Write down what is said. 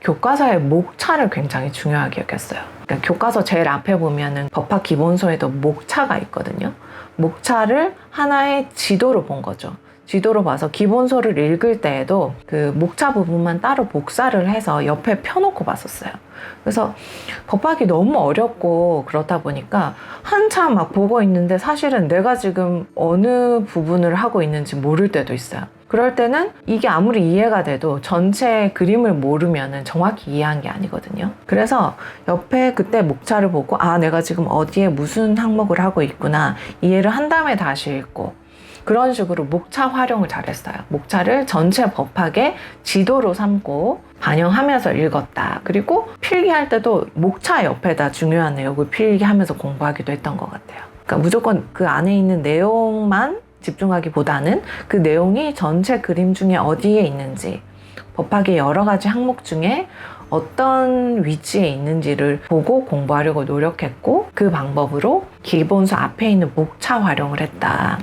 교과서의 목차를 굉장히 중요하게 여겼어요. 그러니까 교과서 제일 앞에 보면은 법학 기본서에도 목차가 있거든요. 목차를 하나의 지도로 본 거죠. 지도로 봐서 기본서를 읽을 때에도 그 목차 부분만 따로 복사를 해서 옆에 펴놓고 봤었어요. 그래서 법학이 너무 어렵고 그렇다 보니까 한참 막 보고 있는데 사실은 내가 지금 어느 부분을 하고 있는지 모를 때도 있어요. 그럴 때는 이게 아무리 이해가 돼도 전체 그림을 모르면은 정확히 이해한 게 아니거든요. 그래서 옆에 그때 목차를 보고 아, 내가 지금 어디에 무슨 항목을 하고 있구나 이해를 한 다음에 다시 읽고 그런 식으로 목차 활용을 잘했어요. 목차를 전체 법학의 지도로 삼고 반영하면서 읽었다. 그리고 필기할 때도 목차 옆에다 중요한 내용을 필기하면서 공부하기도 했던 것 같아요. 그러니까 무조건 그 안에 있는 내용만 집중하기보다는 그 내용이 전체 그림 중에 어디에 있는지 법학의 여러 가지 항목 중에 어떤 위치에 있는지를 보고 공부하려고 노력했고 그 방법으로 기본서 앞에 있는 목차 활용을 했다.